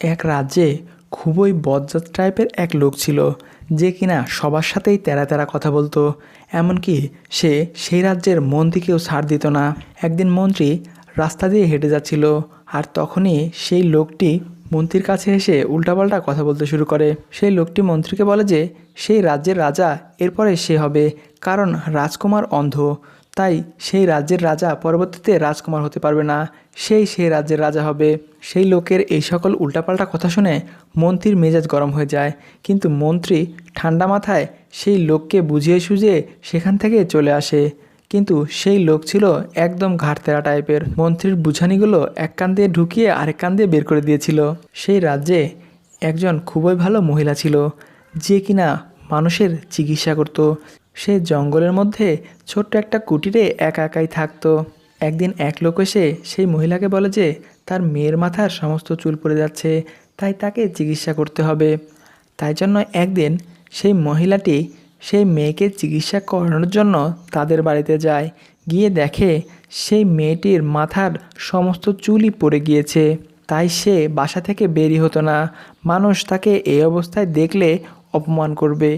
এক রাজ্যে খুবই বজ্জাত টাইপের এক লোক ছিল, যে কিনা সবার সাথেই তেরা তেরা কথা বলতো। এমনকি সে সেই রাজ্যের মন্ত্রীকেও ছাড় দিত না। একদিন মন্ত্রী রাস্তা দিয়ে হেঁটে যাচ্ছিল, আর তখনই সেই লোকটি মন্ত্রীর কাছে এসে উল্টাপাল্টা কথা বলতে শুরু করে। সেই লোকটি মন্ত্রীকে বলে যে, সেই রাজ্যের রাজা, এরপরে সে হবে, কারণ রাজকুমার অন্ধ। তাই সেই রাজ্যের রাজা পরবর্তীতে রাজকুমার হতে পারবে না। সেই সেই রাজ্যের রাজা হবে। সেই লোকের এই সকল উল্টাপাল্টা কথা শুনে মন্ত্রীর মেজাজ গরম হয়ে যায়। কিন্তু মন্ত্রী ঠান্ডা মাথায় সেই লোককে বুঝিয়ে সুঝিয়ে সেখান থেকে চলে আসে। কিন্তু সেই লোক ছিল একদম ঘাটতেরা টাইপের। মন্ত্রীর বুঝানিগুলো এক কান দিয়ে ঢুকিয়ে আরেক কান দিয়ে বের করে দিয়েছিল। সেই রাজ্যে একজন খুবই ভালো মহিলা ছিল, যে কিনা মানুষের চিকিৎসা করত। সে জঙ্গলের মধ্যে ছোট্ট একটা কুটিরে একা একাই থাকতো। একদিন এক লোক এসে সেই মহিলাকে বলে যে, তার মেয়ের মাথার সমস্ত চুল পড়ে যাচ্ছে, তাই তাকে চিকিৎসা করতে হবে। তাই জন্য একদিন সেই মহিলাটি সেই মেয়েকে চিকিৎসা করানোর জন্য তাদের বাড়িতে যায়। গিয়ে দেখে সেই মেয়েটির মাথার সমস্ত চুলই পড়ে গিয়েছে। তাই সে বাসা থেকে বেরি হতো না। মানুষ তাকে এই অবস্থায় দেখলে অপমান করবে।